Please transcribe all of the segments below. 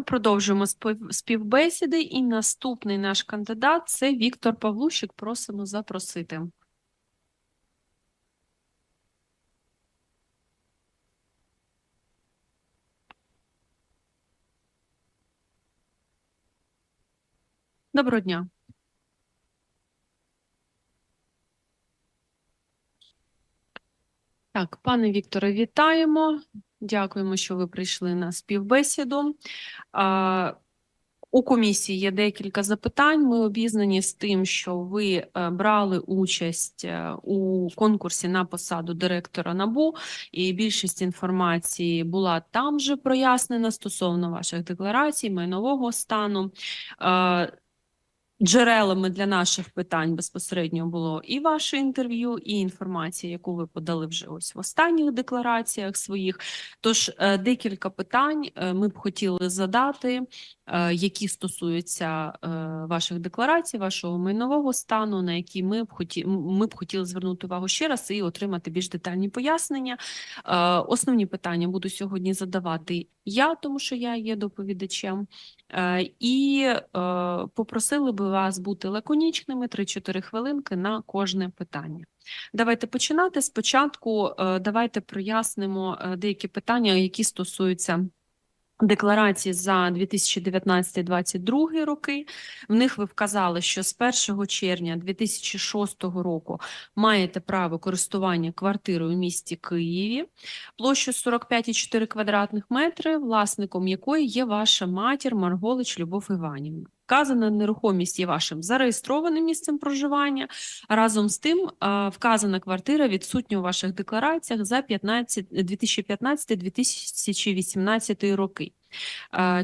Ми продовжуємо спів- співбесіди, і наступний наш кандидат це Віктор Павлущик. Просимо запросити. Доброго дня. Так, пане Вікторе, вітаємо. Дякуємо, що ви прийшли на співбесіду. У комісії є декілька запитань. Ми обізнані з тим, що ви е, брали участь е, у конкурсі на посаду директора НАБУ, і більшість інформації була там же прояснена стосовно ваших декларацій, майнового стану. Джерелами для наших питань безпосередньо було і ваше інтерв'ю, і інформація, яку ви подали вже ось в останніх деклараціях своїх. Тож е, декілька питань е, ми б хотіли задати, е, які стосуються ваших декларацій, вашого майнового стану, на які ми б хоті... ми б хотіли звернути увагу ще раз і отримати більш детальні пояснення. Основні питання буду сьогодні задавати я, тому що я є доповідачем. Е, І е, попросили би вас бути лаконічними 3-4 хвилинки на кожне питання. Давайте починати. Спочатку е, давайте прояснимо деякі питання, які стосуються декларації за 2019-2022 роки. В них ви вказали, що з 1 червня 2006 року маєте право користування квартирою у місті Києві площу 45,4 квадратних метри, власником якої є ваша матір Марголич Любов Іванівна. Вказана нерухомість є вашим зареєстрованим місцем проживання. Разом з тим, вказана квартира відсутня у ваших деклараціях за 15 2015-2018 роки.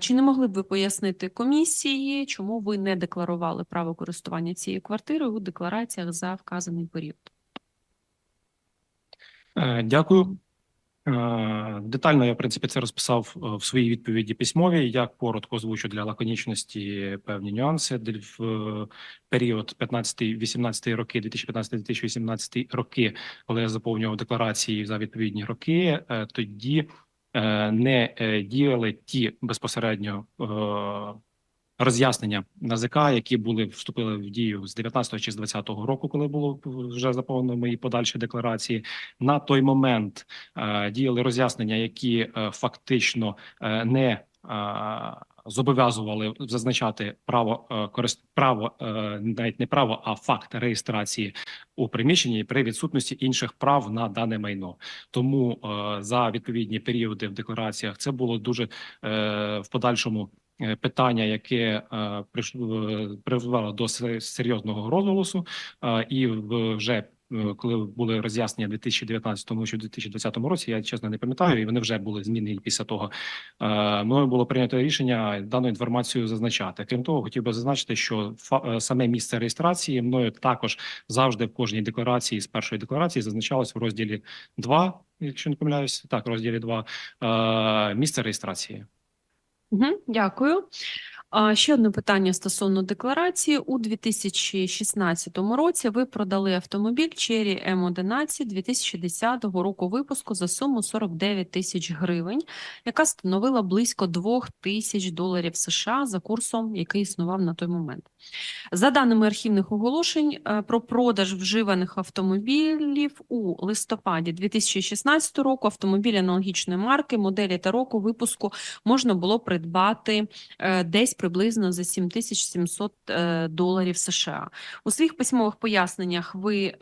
Чи не могли б ви пояснити комісії, чому ви не декларували право користування цією квартирою у деклараціях за вказаний період? Е, Дякую. Е, Детально я, в принципі, це розписав е, в своїй відповіді письмовій. Я коротко озвучу для лаконічності певні нюанси. В е, період 15-18 роки, 2015-2018 роки, коли я заповнював декларації за відповідні роки, тоді не діяли ті безпосередньо роз'яснення НАЗК, які були вступили в дію з 19 чи з 20 року, коли було вже заповнено мої подальші декларації. На той момент е, діяли роз'яснення, які е, фактично е, не е, зобов'язували зазначати право е, корист право е, навіть не право, а факт реєстрації у приміщенні при відсутності інших прав на дане майно. Тому е, за відповідні періоди в деклараціях це було дуже в подальшому. Е, Питання, яке е, е, призвело до се- серйозного розголосу, і вже коли були роз'яснення в 2019 чи 2020 році, я чесно не пам'ятаю, і вони вже були змінені після того. Мною було прийнято рішення дану інформацію зазначати. Крім того, хотів би зазначити, що саме місце реєстрації мною також завжди в кожній декларації з першої декларації зазначалось в розділі 2, якщо не помиляюсь, так, розділі 2, е, місце реєстрації. Дякую. А, ще одне питання стосовно декларації. У 2016 році ви продали автомобіль Cherry M11 2010 року випуску за суму 49 тисяч гривень, яка становила близько 2 тисяч доларів США за курсом, який існував на той момент. За даними архівних оголошень е, про продаж вживаних автомобілів у листопаді 2016 року автомобілі аналогічної марки, моделі та року випуску можна було придбати е, десь приблизно за 7700 е, доларів США. У своїх письмових поясненнях ви е,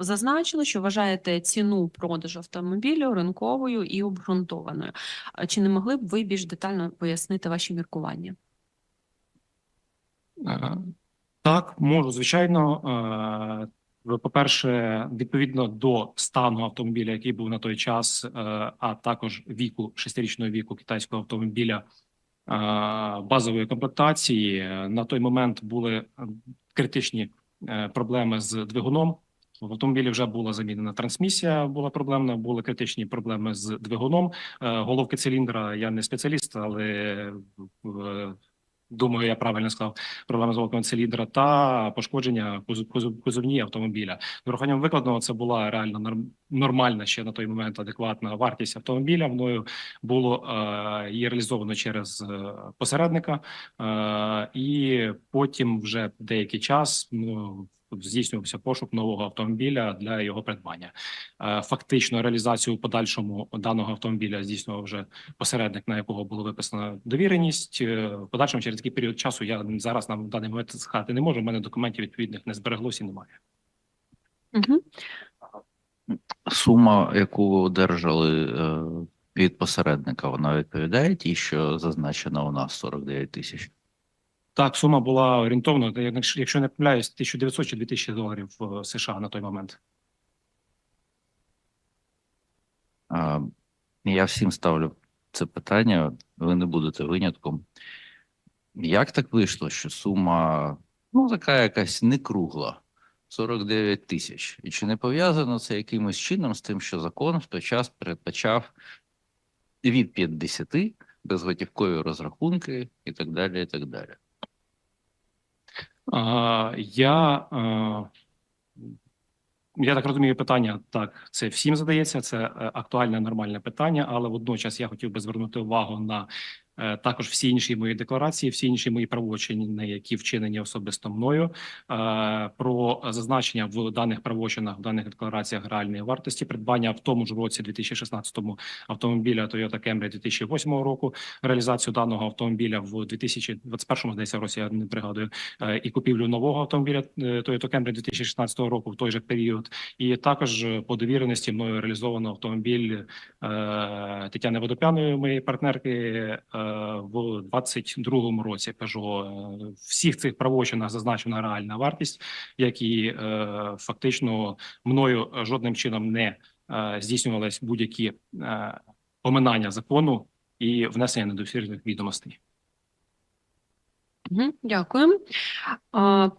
зазначили, що вважаєте ціну продажу автомобілю ринковою і обґрунтованою. Чи не могли б ви більш детально пояснити ваші міркування? Е, Так, можу, звичайно. По-перше, відповідно до стану автомобіля, який був на той час, а також віку, шестирічного віку китайського автомобіля базової комплектації, е, на той момент були е, критичні е, проблеми з двигуном. В автомобілі вже була замінена трансмісія, була проблемна, були критичні проблеми з двигуном. Е, Головки циліндра, я не спеціаліст, але Думаю, я правильно сказав проблема золотого циліндра та пошкодження кузов- кузов- кузовні автомобіля. З урахуванням викладеного це була реально норм- нормальна ще на той момент адекватна вартість автомобіля. Мною було е, її реалізовано через е, посередника, е, і потім вже деякий час ну, здійснювався пошук нового автомобіля для його придбання. Фактично реалізацію в подальшому даного автомобіля здійснював вже посередник, на якого було виписана довіреність. В подальшому через який період часу я зараз на даний момент сказати не можу. У мене документів відповідних не збереглося і немає. Угу. Сума, яку ви одержали е, від посередника, вона відповідає тій, що зазначена у нас 49 тисяч. Так, сума була орієнтовно, якщо якщо не помиляюсь, 1900 чи 2000 доларів в США на той момент. А, Я всім ставлю це питання, ви не будете винятком. Як так вийшло, що сума, ну, така якась не кругла, 49 тисяч? І чи не пов'язано це якимось чином з тим, що закон в той час передбачав від 50 безготівкові розрахунки і так далі, і так далі? А, я, а, я так розумію, питання так, це всім задається. Це е, актуальне нормальне питання, але водночас я хотів би звернути увагу на е, також всі інші мої декларації, всі інші мої правочини, які вчинені особисто мною, е, про зазначення в даних правочинах, в даних деклараціях реальної вартості придбання в тому ж році, 2016 автомобіля Toyota Camry 2008 року, реалізацію даного автомобіля в 2021 здається році, я не пригадую, е, і купівлю нового автомобіля е, Toyota Camry 2016 року в той же період, і також е, по довіреності мною реалізовано автомобіль е, Тетяни Водопяної, моєї партнерки, е, в 22 році Peugeot. Е, Всіх цих правочинах зазначена реальна вартість, як і е, фактично мною жодним чином не е, здійснювались будь-які поминання закону і внесення недовірних відомостей. Дякую.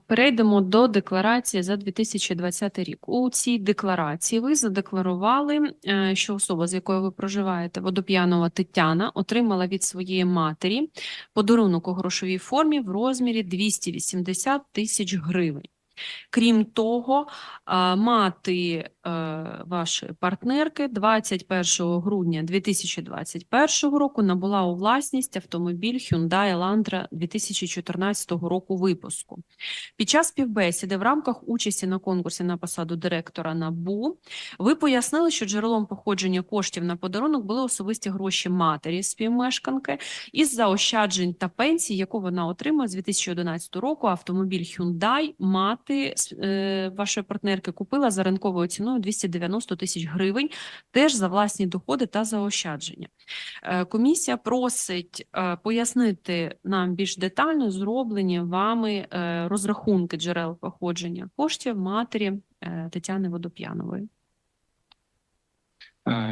Перейдемо до декларації за 2020 рік. У цій декларації ви задекларували, е, що особа, з якою ви проживаєте, Водоп'янова Тетяна, отримала від своєї матері подарунок у грошовій формі в розмірі 280 тисяч гривень. Крім того, мати е, вашої партнерки 21 грудня 2021 року набула у власність автомобіль Hyundai Elantra 2014 року випуску. Під час співбесіди в рамках участі на конкурсі на посаду директора НАБУ ви пояснили, що джерелом походження коштів на подарунок були особисті гроші матері співмешканки із заощаджень та пенсій, яку вона отримала з 2011 року. Автомобіль Hyundai мати е, вашої партнерки купила за ринковою ціною 290 тисяч гривень, теж за власні доходи та заощадження. Е, Комісія просить е, пояснити нам більш детально зроблені вами розрахунки джерел походження коштів матері Тетяни Водоп'янової.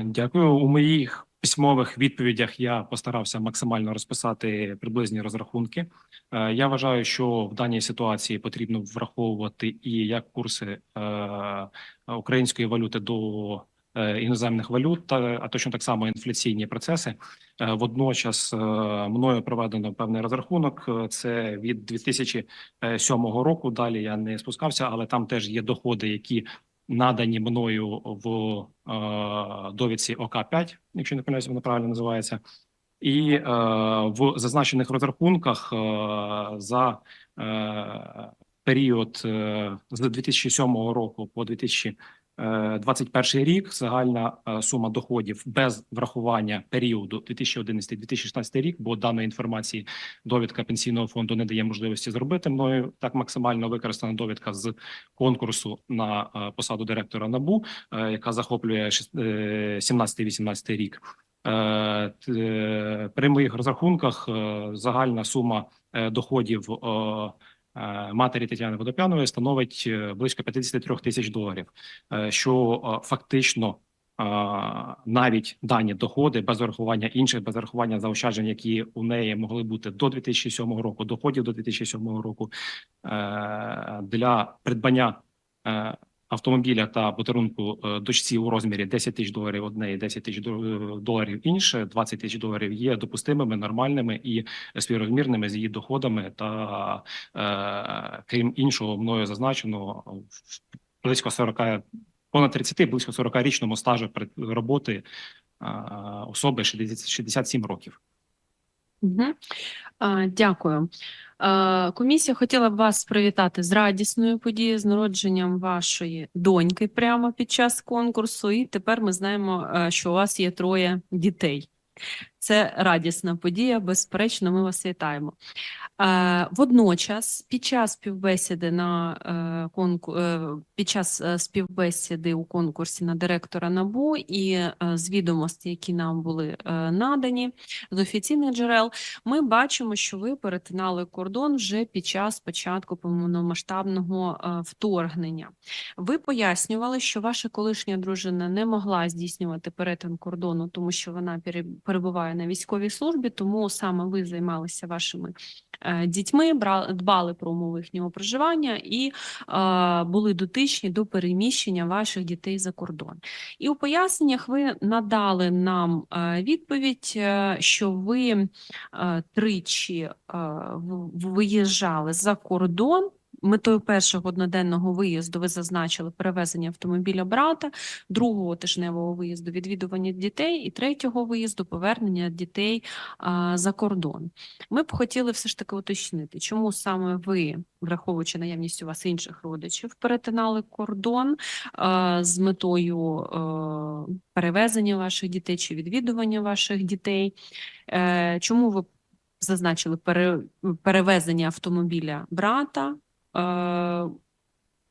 Дякую. У моїх письмових відповідях я постарався максимально розписати приблизні розрахунки. Е, Я вважаю, що в даній ситуації потрібно враховувати і як курси е, української валюти до е, іноземних валют, а точно так само інфляційні процеси. Водночас мною проведено певний розрахунок. Це від 2007 року. Далі я не спускався, але там теж є доходи, які надані мною в е, довідці ОК-5, якщо не помиляюсь, вона правильно називається. І е, в зазначених розрахунках е, за е, період е, з 2007 року по 2021 рік загальна е, сума доходів без врахування періоду 2011-2016 рік, бо даної інформації довідка пенсійного фонду не дає можливості зробити. Мною так максимально використана довідка з конкурсу на е, посаду директора НАБУ, е, яка захоплює е, 17-18 рік. Е, е, При моїх розрахунках е, загальна сума е, доходів е, е, матері Тетяни Водопянової становить е, близько 53 тисяч доларів, е, що е, фактично е, навіть дані доходи без урахування інших, без урахування заощаджень, які у неї могли бути до 2007 року, доходів до 2007 року, е, для придбання е, автомобіля та подарунку е, дочці у розмірі 10 тисяч доларів одне і 10 тисяч до- доларів інше, 20 тисяч доларів є допустимими, нормальними і співрозмірними з її доходами та е, крім іншого, мною зазначено близько 40, понад 30, близько 40-річному стажу пред- роботи е, особи 60, 67 років. Угу. Дякую. А, Комісія хотіла б вас привітати з радісною подією, з народженням вашої доньки прямо під час конкурсу. І тепер ми знаємо, е, що у вас є троє дітей. Це радісна подія, безперечно, ми вас вітаємо. Е, Водночас, під час співбесіди на е, е, під час співбесіди у конкурсі на директора НАБУ і з відомостей, які нам були надані з офіційних джерел, ми бачимо, що ви перетинали кордон вже під час початку повномасштабного вторгнення. Ви пояснювали, що ваша колишня дружина не могла здійснювати перетин кордону, тому що вона перебуває на військовій службі, тому саме ви займалися вашими е, дітьми, дбали про умови їхнього проживання і е, були дотичні до переміщення ваших дітей за кордон. І у поясненнях ви надали нам е, відповідь, що ви тричі виїжджали за кордон. Метою першого одноденного виїзду ви зазначили перевезення автомобіля брата, другого тижневого виїзду відвідування дітей і третього виїзду повернення дітей а, за кордон. Ми б хотіли все ж таки уточнити, чому саме ви, враховуючи наявність у вас інших родичів, перетинали кордон а, з метою е, перевезення ваших дітей чи відвідування ваших дітей. Е, Чому ви зазначили пере, перевезення автомобіля брата? Е,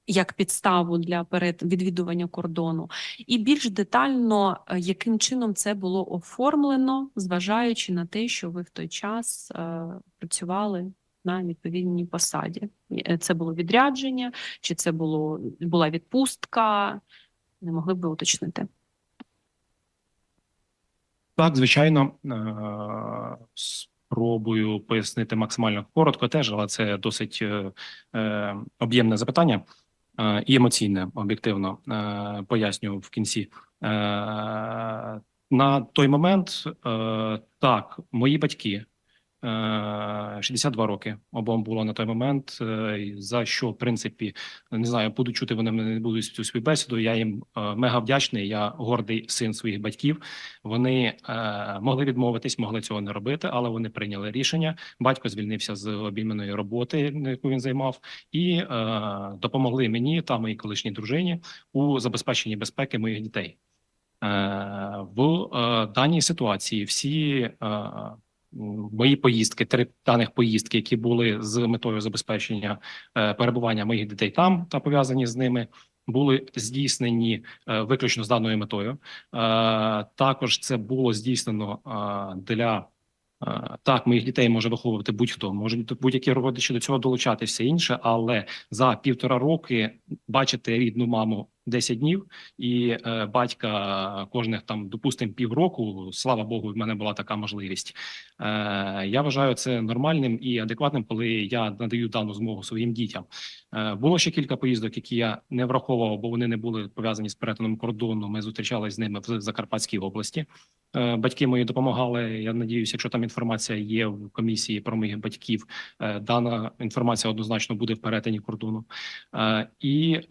Як підставу для відвідування кордону, і більш детально, е, яким чином це було оформлено, зважаючи на те, що ви в той час е, працювали на відповідній посаді. Це було відрядження, чи це було була відпустка? Не могли б ви уточнити? Так, звичайно, спробую пояснити максимально коротко теж, але це досить е, е, об'ємне запитання е, і емоційне, об'єктивно е, поясню в кінці. Е, На той момент е, так, мої батьки. Е, 62 роки обом було на той момент. е, За що, в принципі, не знаю, будуть чути вони мене не будуть цю співбесіду. Я їм е, мега вдячний. Я гордий син своїх батьків. Вони е, могли відмовитись, могли цього не робити, але вони прийняли рішення. Батько звільнився з обійменої роботи, яку він займав, і е, допомогли мені та моїй колишній дружині у забезпеченні безпеки моїх дітей. Е, в е, даній ситуації всі е, мої поїздки, три даних поїздки, які були з метою забезпечення е, перебування моїх дітей там та пов'язані з ними, були здійснені е, виключно з даною метою. Е, Також це було здійснено для так, моїх дітей може виховувати будь-хто, можуть будь-які родичі до цього долучати все інше, але за півтора роки бачити рідну маму 10 днів і е, батька кожних там, допустимо, півроку. Слава Богу, в мене була така можливість. Е, я вважаю це нормальним і адекватним, коли я надаю дану змогу своїм дітям. Е, було ще кілька поїздок, які я не враховував, бо вони не були пов'язані з перетином кордону. Ми зустрічалися з ними в Закарпатській області. Е, Батьки мої допомагали. Я надіюся, якщо там інформація є в комісії про моїх батьків, е, дана інформація однозначно буде в перетині кордону. Е, І е,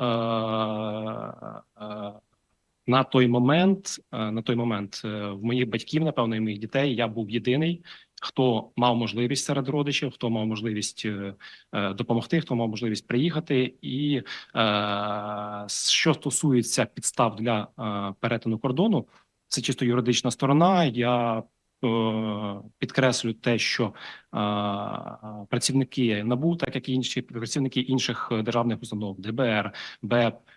на той момент, е, на той момент, е, в моїх батьків, напевно, і моїх дітей, я був єдиний, хто мав можливість серед родичів, хто мав можливість е, е, допомогти, хто мав можливість приїхати. І е, що стосується підстав для е, перетину кордону, це чисто юридична сторона. Я е, підкреслю те, що е, працівники НАБУ, так як і інші працівники інших державних установ, ДБР, БЕП, е,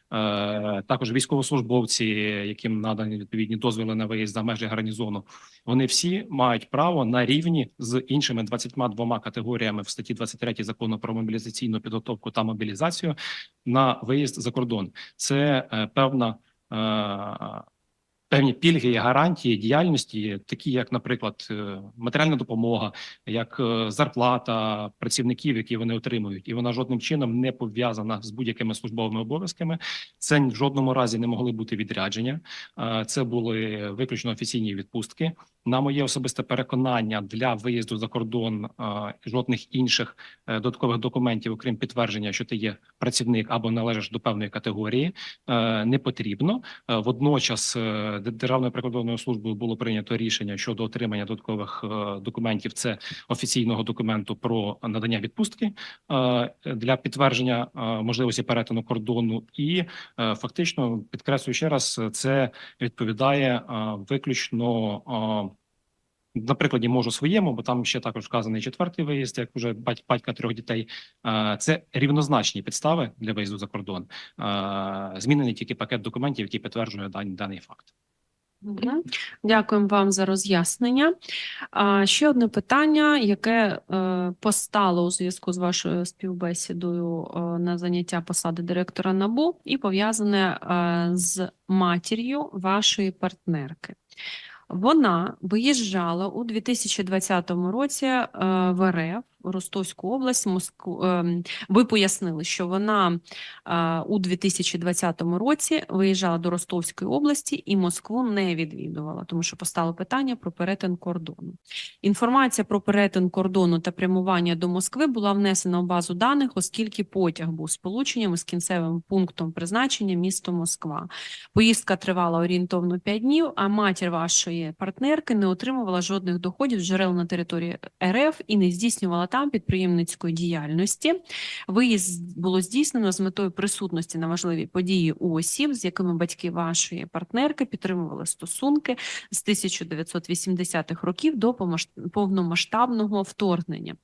також військовослужбовці, яким надані відповідні дозволи на виїзд за межі гарнізону, вони всі мають право на рівні з іншими 22 категоріями в статті 23 закону про мобілізаційну підготовку та мобілізацію на виїзд за кордон. Це е, певна. Певні пільги і гарантії діяльності, такі як, наприклад, е, матеріальна допомога, як е, зарплата працівників, які вони отримують, і вона жодним чином не пов'язана з будь-якими службовими обов'язками. Це в жодному разі не могли бути відрядження. Е, Це були виключно офіційні відпустки. На моє особисте переконання для виїзду за кордон е, жодних інших е, додаткових документів, окрім підтвердження, що ти є працівник або належиш до певної категорії, е, не потрібно. Водночас Державною прикордонною службою було прийнято рішення щодо отримання додаткових документів. Це офіційного документу про надання відпустки для підтвердження можливості перетину кордону, і фактично підкреслюю ще раз, це відповідає виключно. На прикладі можу своєму, бо там ще також вказаний четвертий виїзд, як уже бать- батька трьох дітей. Це рівнозначні підстави для виїзду за кордон. Змінений тільки пакет документів, який підтверджує дан- даний факт. Дякуємо вам за роз'яснення. Ще одне питання, яке е, постало у зв'язку з вашою співбесідою е, на заняття посади директора НАБУ і пов'язане е, з матір'ю вашої партнерки. Вона виїжджала у 2020 році е, в РФ, Ростовську область. Москву. ем, Ви пояснили, що вона е, у 2020 році виїжджала до Ростовської області і Москву не відвідувала, тому що постало питання про перетин кордону. Інформація про перетин кордону та прямування до Москви була внесена в базу даних, оскільки потяг був сполученням із кінцевим пунктом призначення місто Москва. Поїздка тривала орієнтовно 5 днів, а матір вашої партнерки не отримувала жодних доходів з джерел на території РФ і не здійснювала там підприємницької діяльності. Виїзд було здійснено з метою присутності на важливі події у осіб, з якими батьки вашої партнерки підтримували стосунки з 1980-х років до повномасштабного вторгнення.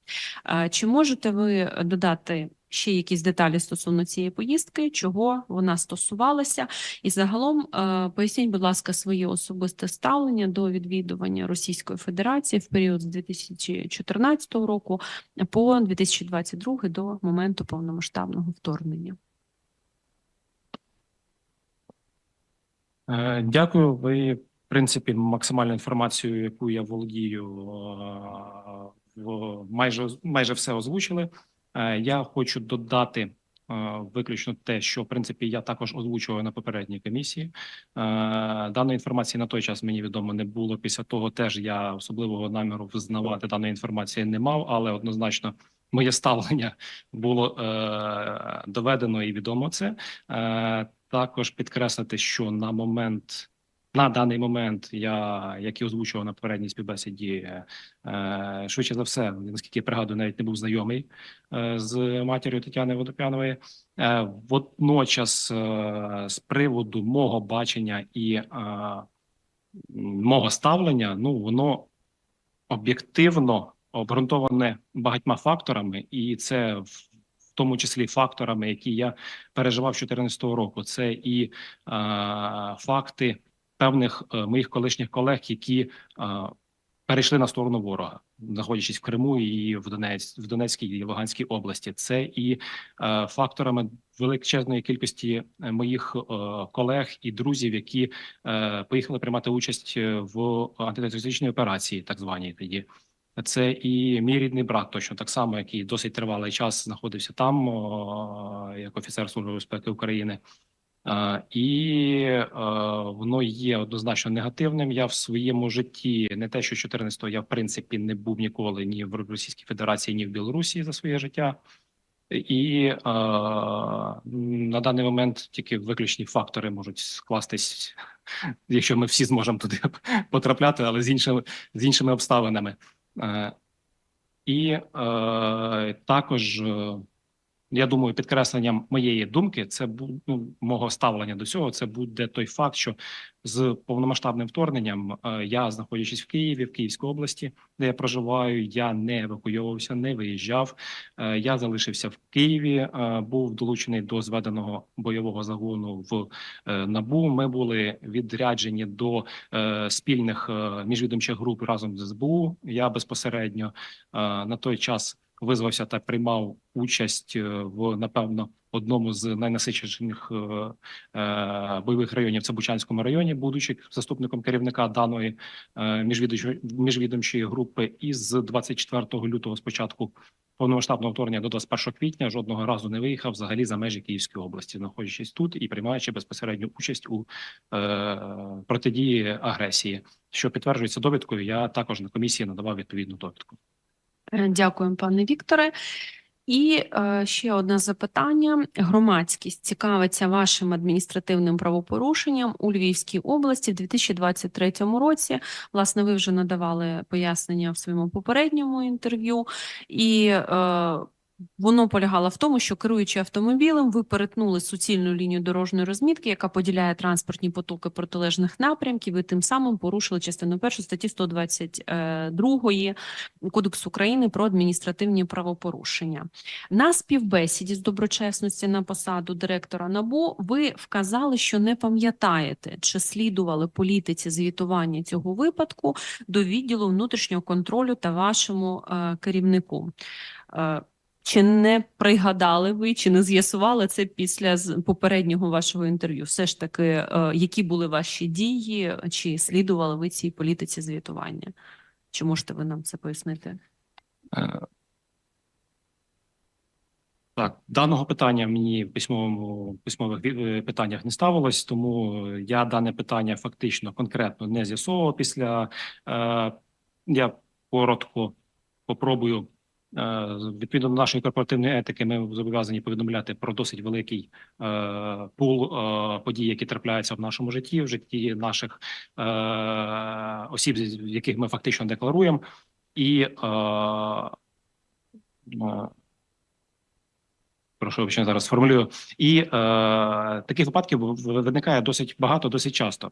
Е, Чи можете ви додати ще якісь деталі стосовно цієї поїздки, чого вона стосувалася? І загалом е, поясніть, будь ласка, своє особисте ставлення до відвідування Російської Федерації в період з 2014 року по 2022 до моменту повномасштабного вторгнення. Е, Дякую. Ви, в принципі, максимальну інформацію, яку я володію, е, майже майже все озвучили. Е, Я хочу додати е, виключно те, що в принципі я також озвучував на попередній комісії. Е, Даної інформації на той час мені відомо не було. Після того теж я особливого наміру визнавати даної інформації не мав, але однозначно. Моє ставлення було е, доведено і відомо це. Е, також підкреслити, що на момент на даний момент я, як і озвучував на попередній співбесіді, е, е, швидше за все, наскільки я пригадую, навіть не був знайомий е, з матір'ю Тетяни Водопянової. Водночас, з приводу мого бачення і мого ставлення, ну воно об'єктивно обґрунтоване багатьма факторами, і це в в тому числі факторами, які я переживав 2014 року. Це і е, факти певних е, моїх колишніх колег, які е, перейшли на сторону ворога, знаходячись в Криму і в Донець, в Донецькій і Луганській області. Це і е, факторами величезної кількості моїх колег і друзів, які поїхали приймати участь в антитерористичній операції, так званій тоді. Це і мій рідний брат, точно так само, який досить тривалий час знаходився там, як офіцер Служби безпеки України. Е, І е, воно є однозначно негативним. Я в своєму житті не те, що 14-го, я в принципі не був ніколи ні в Російській Федерації, ні в Білорусі за своє життя. І е, на даний момент тільки виключні фактори можуть скластись, якщо ми всі зможемо туди потрапляти, але з іншими з іншими обставинами. Е, і е, також, е, я думаю, підкресленням моєї думки, це ну, мого ставлення до цього, це буде той факт, що з повномасштабним вторгненням е, я, знаходячись в Києві, в Київській області, де я проживаю, я не евакуйовувався, не виїжджав. Е, Я залишився в Києві, е, був долучений до зведеного бойового загону в НАБУ. Ми були відряджені до спільних міжвідомчих груп разом з СБУ. Я безпосередньо на той час визвався та приймав участь е, в напевно одному з найнасиченіших е, е, бойових районів це Бучанському районі, будучи заступником керівника даної міжвідомчої- групи. І з 24 лютого спочатку повномасштабного вторгнення до 21 квітня жодного разу не виїхав взагалі за межі Київської області, знаходячись тут і приймаючи безпосередню участь у протидії агресії, що підтверджується довідкою. Я також на комісії надавав відповідну довідку. Дякуємо, пане Вікторе. І е, ще одне запитання. Громадськість цікавиться вашим адміністративним правопорушенням у Львівській області в 2023 році. Власне, ви вже надавали пояснення в своєму попередньому інтерв'ю, і е, воно полягало в тому, що керуючи автомобілем, ви перетнули суцільну лінію дорожньої розмітки, яка поділяє транспортні потоки протилежних напрямків, і тим самим порушили частину першу статті 122 Кодексу України про адміністративні правопорушення. На співбесіді з доброчесності на посаду директора НАБУ ви вказали, що не пам'ятаєте, чи слідували політиці звітування цього випадку до відділу внутрішнього контролю та вашому е, керівнику. Чи не пригадали ви, чи не з'ясували це після попереднього вашого інтерв'ю? Все ж таки, е, які були ваші дії, чи слідували ви цій політиці звітування? Чи можете ви нам це пояснити? Е, Так, даного питання мені в письмовому письмових е, питаннях не ставилось, тому я дане питання фактично конкретно не з'ясовував. Після е, я коротко попробую. Е, Відповідно до нашої корпоративної етики, ми зобов'язані повідомляти про досить великий е, пул е, подій, які трапляються в нашому житті, в житті наших осіб, яких ми фактично декларуємо, і е, Прошу вибачення, зараз сформулюю. І е, таких випадків виникає досить багато, досить часто.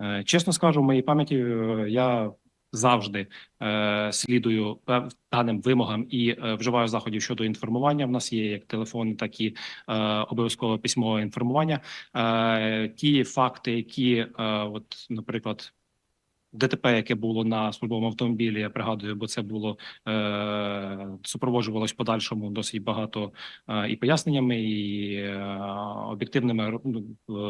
Е, чесно скажу, в моїй пам'яті я завжди е, слідую даним вимогам і е, вживаю заходів щодо інформування. В нас є як телефон, так і е, обов'язково письмове інформування. Е, ті факти, які, е, от, наприклад. ДТП, яке було на службовому автомобілі, я пригадую, бо це було е, супроводжувалось подальшому досить багато е, і поясненнями, і е, об'єктивними ну,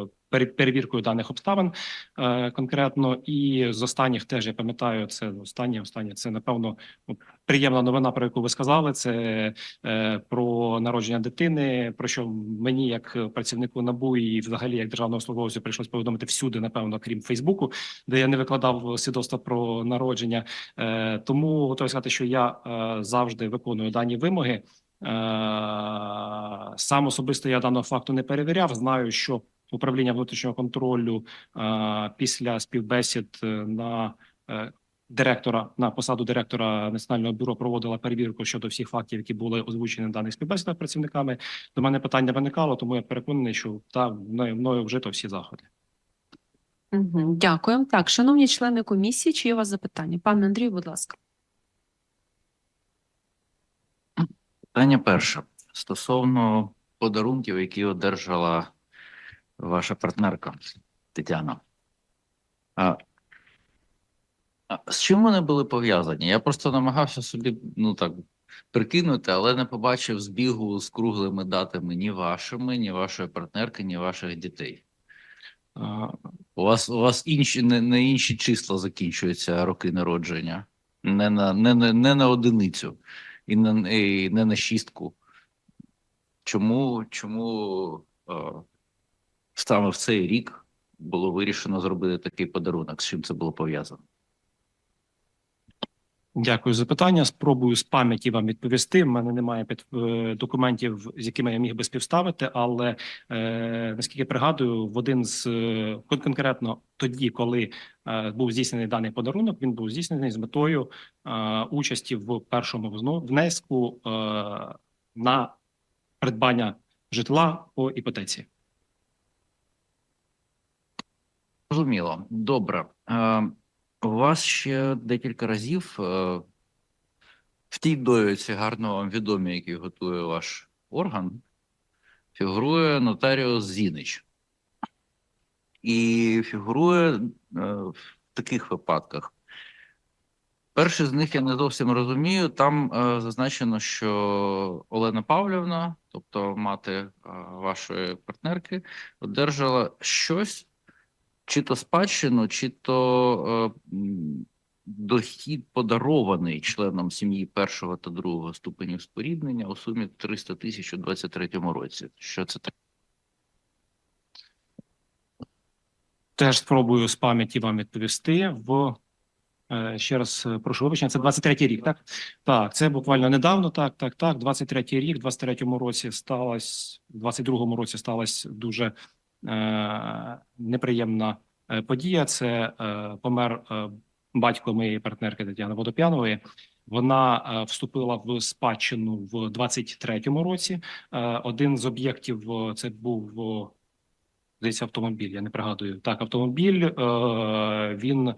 е, перевіркою даних обставин е, конкретно. І з останніх теж я пам'ятаю, це останнє, останнє це напевно приємна новина, про яку ви сказали. Це е, про народження дитини, про що мені, як працівнику набу і взагалі як державного службовцю, прийшлось повідомити всюди, напевно, крім Фейсбуку, де я не викладав свідоцтво про народження. Е, тому готовий сказати, що я завжди виконую дані вимоги. Сам особисто я даного факту не перевіряв. Знаю, що управління внутрішнього контролю е, після співбесід е, на е, директора на посаду директора національного бюро проводила перевірку щодо всіх фактів, які були озвучені на даних співбесідах працівниками. До мене питання виникало, тому я переконаний, що та мною мною вжито всі заходи. Угу, дякую. Так, шановні члени комісії, чи є у вас запитання? Пане Андрію, будь ласка. Питання перше. Стосовно подарунків, які одержала ваша партнерка Тетяна. А, а з чим вони були пов'язані? Я просто намагався собі, ну так, прикинути, але не побачив збігу з круглими датами ні вашими, ні вашої партнерки, ні ваших дітей. Е, У вас у вас інші не, не інші числа закінчуються роки народження, не на не, не, не на одиницю і не, і не на шістку. Чому, чому саме в цей рік було вирішено зробити такий подарунок? З чим це було пов'язано? Дякую за питання. Спробую з пам'яті вам відповісти. У мене немає під, е, документів, з якими я міг би співставити, але е, наскільки пригадую, в один з е, конкретно тоді, коли е, був здійснений даний подарунок, він був здійснений з метою е, участі в першому внеску е, на придбання житла по іпотеці. Зрозуміло. Добре. Е, у вас ще декілька разів е, в тій довідці гарно вам відомі, які готує ваш орган, фігурує нотаріус Зінич. І фігурує е, в таких випадках. Перший з них я не зовсім розумію. Там зазначено, що Олена Павлівна тобто мати вашої партнерки, одержала щось, чи то спадщину, чи то е, дохід подарований членам сім'ї першого та другого ступенів споріднення у сумі 300 тисяч у 23-му році. Що це таке? Теж спробую з пам'яті вам відповісти. В е, ще раз е, прошу вибачення, це 23-й рік, так? Так, це буквально недавно. Так, так, так. 23-й рік, в 23-му році сталася, в 22-му році сталася дуже неприємна е, подія. Це е, помер е, батько моєї партнерки Тетяни Водоп'янової. Вона е, вступила в спадщину в 23-му році. Е, один з об'єктів е, це був. е, Здається, автомобіль, я не пригадую. Так, автомобіль. Е, він е,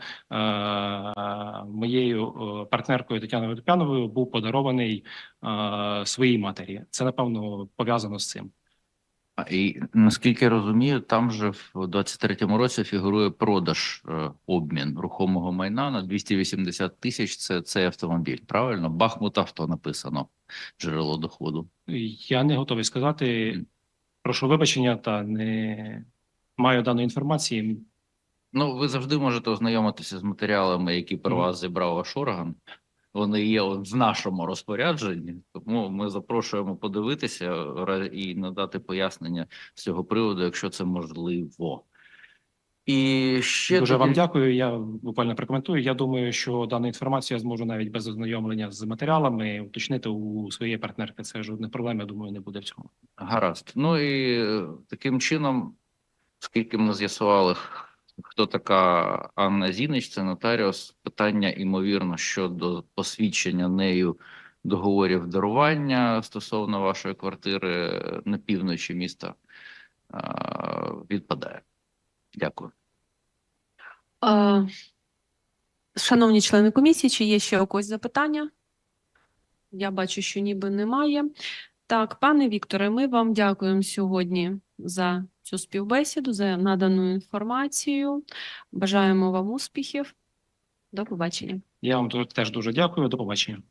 моєю е, партнеркою Тетяною Водопяновою був подарований е, своїй матері. Це напевно пов'язано з цим. І наскільки я розумію, там же в 23-му році фігурує продаж е, обмін рухомого майна на 280 тисяч. Це цей автомобіль. Правильно? Бахмут авто написано джерело доходу. Я не готовий сказати. Прошу вибачення, та не маю даної інформації. Ну, ви завжди можете ознайомитися з матеріалами, які про вас зібрав ваш орган. Вони є в нашому розпорядженні, тому ми запрошуємо подивитися і надати пояснення з цього приводу, якщо це можливо. І ще Дуже тоді- вам дякую. Я буквально прокоментую. Я думаю, що дану інформацію я зможу навіть без ознайомлення з матеріалами уточнити у своєї партнерки. Це жодних проблем. Я думаю, не буде в цьому. Гаразд. Ну і е, таким чином, оскільки ми з'ясували, хто така Анна Зінич, це нотаріус, питання, ймовірно, щодо посвідчення нею договорів дарування стосовно вашої квартири на півночі міста відпадає. Дякую. Шановні члени комісії, чи є ще у запитання? Я бачу, що ніби немає. Так, пане Вікторе, ми вам дякуємо сьогодні за цю співбесіду, за надану інформацію. Бажаємо вам успіхів. До побачення. Я вам теж дуже дякую. До побачення.